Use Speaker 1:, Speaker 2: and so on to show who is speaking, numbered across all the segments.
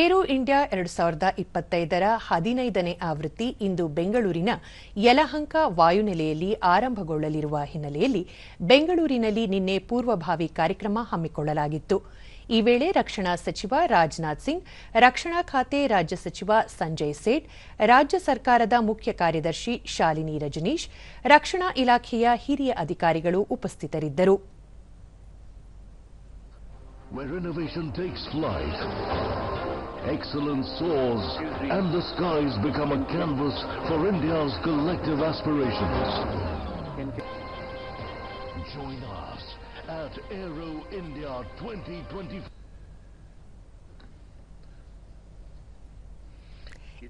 Speaker 1: Aero India ಎರಡು ಸಾವಿರದ ಇಪ್ಪತ್ತೈದರ ಹದಿನೈದನೇ ಆವೃತ್ತಿ ಇಂದು ಬೆಂಗಳೂರಿನ ಯಲಹಂಕ ವಾಯುನೆಲೆಯಲ್ಲಿ ಆರಂಭಗೊಳ್ಳಲಿರುವ ಹಿನ್ನೆಲೆಯಲ್ಲಿ ಬೆಂಗಳೂರಿನಲ್ಲಿ ನಿನ್ನೆ ಪೂರ್ವಭಾವಿ ಕಾರ್ಯಕ್ರಮ ಹಮ್ಮಿಕೊಳ್ಳಲಾಗಿತ್ತು. ಈ ವೇಳೆ ರಕ್ಷಣಾ ಸಚಿವ ರಾಜನಾಥ್ ಸಿಂಗ್, ರಕ್ಷಣಾ ಖಾತೆ ರಾಜ್ಯ ಸಚಿವ ಸಂಜಯ್ ಸೇಠ್, ರಾಜ್ಯ ಸರ್ಕಾರದ ಮುಖ್ಯ ಕಾರ್ಯದರ್ಶಿ ಶಾಲಿನಿ ರಜನೀಶ್, ರಕ್ಷಣಾ ಇಲಾಖೆಯ ಹಿರಿಯ ಅಧಿಕಾರಿಗಳು ಉಪಸ್ಥಿತರಿದ್ದರು.
Speaker 2: Excellence soars, and the skies become a canvas for India's collective aspirations. Join us at Aero India 2024.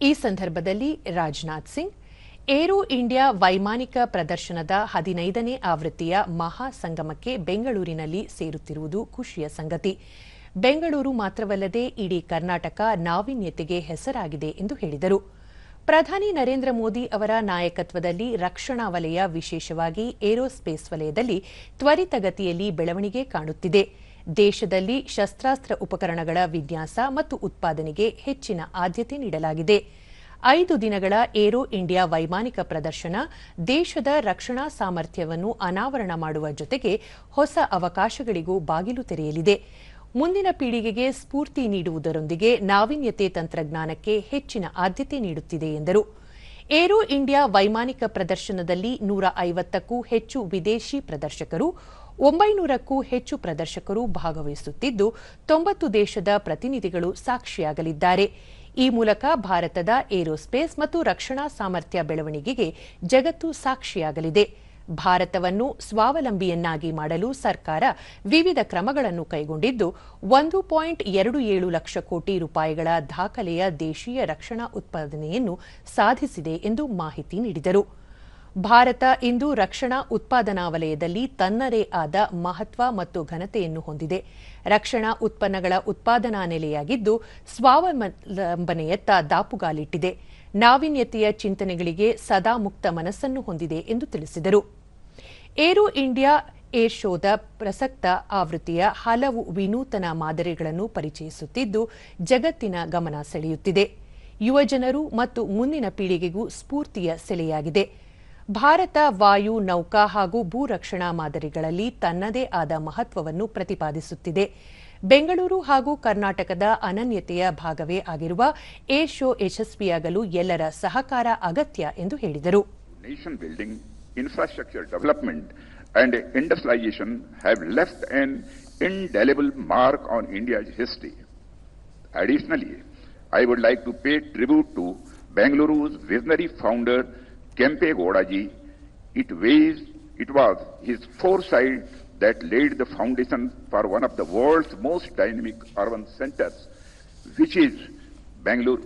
Speaker 1: ಈ ಸಂದರ್ಭದಲ್ಲಿ ರಾಜನಾಥ್ ಸಿಂಗ್ ಏರೋ ಇಂಡಿಯಾ ವೈಮಾನಿಕ ಪ್ರದರ್ಶನದ ಹದಿನೈದನೇ ಆವೃತ್ತಿಯ ಮಹಾ ಸಂಗಮಕ್ಕೆ ಬೆಂಗಳೂರಿನಲ್ಲಿ ಸೇರುತ್ತಿರುವುದು ಖುಷಿಯ ಸಂಗತಿ ಬೆಂಗಳೂರು ಮಾತ್ರವಲ್ಲದೆ ಇಡೀ ಕರ್ನಾಟಕ ನಾವೀನ್ಯತೆಗೆ ಹೆಸರಾಗಿದೆ ಎಂದು ಹೇಳಿದರು. ಪ್ರಧಾನಿ ನರೇಂದ್ರ ಮೋದಿ ಅವರ ನಾಯಕತ್ವದಲ್ಲಿ ರಕ್ಷಣಾ ವಲಯ ವಿಶೇಷವಾಗಿ ಏರೋಸ್ಪೇಸ್ ವಲಯದಲ್ಲಿ ತ್ವರಿತಗತಿಯಲ್ಲಿ ಬೆಳವಣಿಗೆ ಕಾಣುತ್ತಿದೆ. ದೇಶದಲ್ಲಿ ಶಸ್ತ್ರಾಸ್ತ್ರ ಉಪಕರಣಗಳ ವಿನ್ಯಾಸ ಮತ್ತು ಉತ್ಪಾದನೆಗೆ ಹೆಚ್ಚಿನ ಆದ್ಯತೆ ನೀಡಲಾಗಿದೆ. ಐದು ದಿನಗಳ ಏರೋ ಇಂಡಿಯಾ ವೈಮಾನಿಕ ಪ್ರದರ್ಶನ ದೇಶದ ರಕ್ಷಣಾ ಸಾಮರ್ಥ್ಯವನ್ನು ಅನಾವರಣ ಮಾಡುವ ಜೊತೆಗೆ ಹೊಸ ಅವಕಾಶಗಳಿಗೂ ಬಾಗಿಲು ತೆರೆಯಲಿದೆ. ಮುಂದಿನ ಪೀಳಿಗೆಗೆ ಸ್ಫೂರ್ತಿ ನೀಡುವುದರೊಂದಿಗೆ ನಾವೀನ್ಯತೆ ತಂತ್ರಜ್ಞಾನಕ್ಕೆ ಹೆಚ್ಚಿನ ಆದ್ಯತೆ ನೀಡುತ್ತಿದೆ ಎಂದರು. ಏರೋ ಇಂಡಿಯಾ ವೈಮಾನಿಕ ಪ್ರದರ್ಶನದಲ್ಲಿ ನೂರ ಐವತ್ತಕ್ಕೂ ಹೆಚ್ಚು ವಿದೇಶಿ ಪ್ರದರ್ಶಕರು, ಒಂಬೈನೂರಕ್ಕೂ ಹೆಚ್ಚು ಪ್ರದರ್ಶಕರು ಭಾಗವಹಿಸುತ್ತಿದ್ದು, ತೊಂಬತ್ತು ದೇಶದ ಪ್ರತಿನಿಧಿಗಳು ಸಾಕ್ಷಿಯಾಗಲಿದ್ದಾರೆ. ಈ ಮೂಲಕ ಭಾರತದ ಏರೋಸ್ಪೇಸ್ ಮತ್ತು ರಕ್ಷಣಾ ಸಾಮರ್ಥ್ಯ ಬೆಳವಣಿಗೆಗೆ ಜಗತ್ತು ಸಾಕ್ಷಿಯಾಗಲಿದೆ. ಭಾರತವನ್ನು ಸ್ವಾವಲಂಬಿಯನ್ನಾಗಿ ಮಾಡಲು ಸರ್ಕಾರ ವಿವಿಧ ಕ್ರಮಗಳನ್ನು ಕೈಗೊಂಡಿದ್ದು, ಒಂದು ಪಾಯಿಂಟ್ ಎರಡು ಏಳು ಲಕ್ಷ ಕೋಟಿ ರೂಪಾಯಿಗಳ ದಾಖಲೆಯ ದೇಶೀಯ ರಕ್ಷಣಾ ಉತ್ಪಾದನೆಯನ್ನು ಸಾಧಿಸಿದೆ ಎಂದು ಮಾಹಿತಿ ನೀಡಿದರು. ಭಾರತ ಇಂದು ರಕ್ಷಣಾ ಉತ್ಪಾದನಾ ವಲಯದಲ್ಲಿ ತನ್ನದೇ ಆದ ಮಹತ್ವ ಮತ್ತು ಘನತೆಯನ್ನು ಹೊಂದಿದೆ. ರಕ್ಷಣಾ ಉತ್ಪನ್ನಗಳ ಉತ್ಪಾದನಾ ನೆಲೆಯಾಗಿದ್ದು ಸ್ವಾವಲಂಬನೆಯತ್ತ ದಾಪುಗಾಲಿಟ್ಟಿದೆ. ನಾವೀನ್ಯತೆಯ ಚಿಂತನೆಗಳಿಗೆ ಸದಾ ಮುಕ್ತ ಮನಸ್ಸನ್ನು ಹೊಂದಿದೆ ಎಂದು ತಿಳಿಸಿದರು. ಏರೋ ಇಂಡಿಯಾ ಏರ್ ಶೋದ ಪ್ರಸಕ್ತ ಆವೃತ್ತಿಯ ಹಲವು ವಿನೂತನ ಮಾದರಿಗಳನ್ನು ಪರಿಚಯಿಸುತ್ತಿದ್ದು, ಜಗತ್ತಿನ ಗಮನ ಸೆಳೆಯುತ್ತಿದೆ. ಯುವಜನರು ಮತ್ತು ಮುಂದಿನ ಪೀಳಿಗೆಗೂ ಸ್ಫೂರ್ತಿಯ ಸೆಲೆಯಾಗಿದೆ. ಭಾರತ, ವಾಯು, ನೌಕಾ ಹಾಗೂ ಭೂ ರಕ್ಷಣಾ ಮಾದರಿಗಳಲ್ಲಿ ತನ್ನದೇ ಆದ ಮಹತ್ವವನ್ನು ಪ್ರತಿಪಾದಿಸುತ್ತಿದೆ. ಬೆಂಗಳೂರು ಹಾಗೂ ಕರ್ನಾಟಕದ ಅನನ್ಯತೆಯ ಭಾಗವೇ ಆಗಿರುವ ಏರ್ ಶೋ ಯಶಸ್ವಿಯಾಗಲು ಎಲ್ಲರ ಸಹಕಾರ ಅಗತ್ಯ ಎಂದು ಹೇಳಿದರು.
Speaker 3: Nation building infrastructure development and industrialisation have left an indelible mark on India's history additionally I would like to pay tribute to Bengaluru visionary founder Kempe Godaji. It, weighs, it was his foresight that laid the foundation for one of the world's most dynamic urban centers, which is Bangalore